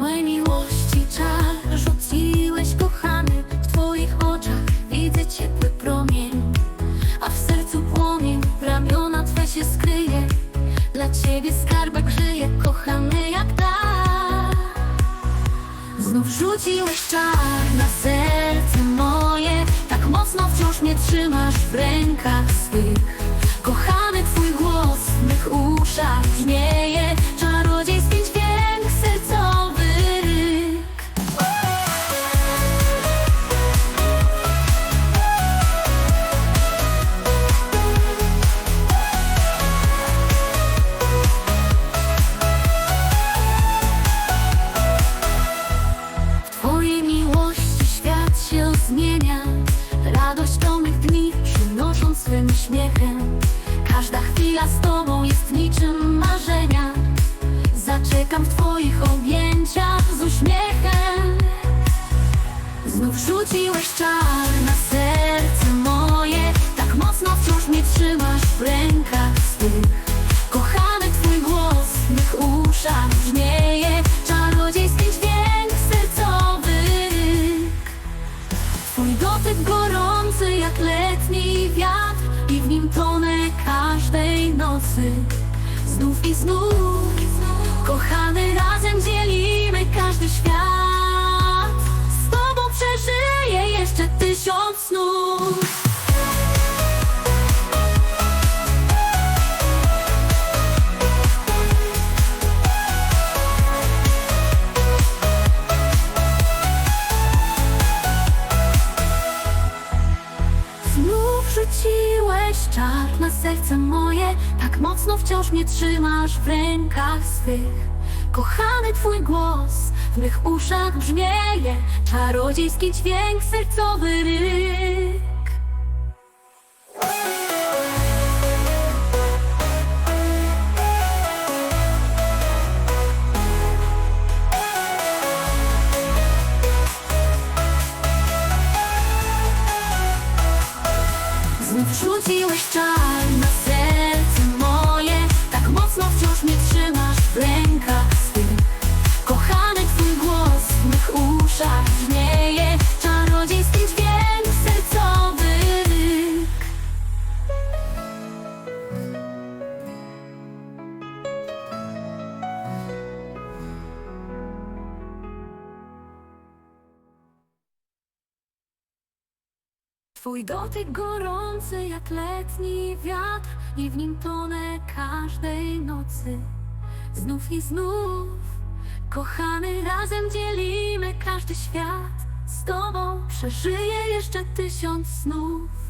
Złej miłości czar. Rzuciłeś kochany W twoich oczach widzę ciepły promień A w sercu płomień, ramiona twe się skryje. Dla ciebie skarbek żyje, kochany jak tak Znów rzuciłeś czar na serce moje. Tak mocno wciąż mnie trzymasz w rękach swych. Kochany twój głos w mych uszach chwila z Tobą jest niczym marzenia. Zaczekam w Twoich objęciach z uśmiechem. Znów rzuciłeś czar Znów i znów. Kochany razem dzielimy każdy świat. Z Tobą przeżyję jeszcze tysiąc snów czar na serce moje Tak mocno wciąż mnie trzymasz w rękach swych. Kochany twój głos w mych uszach brzmieje Czarodziejski dźwięk, sercowy ryk Znów rzuciłeś czar Twój dotyk gorący jak letni wiatr I w nim tonę każdej nocy. Znów i znów Kochany razem dzielimy każdy świat. Z Tobą przeżyję jeszcze tysiąc snów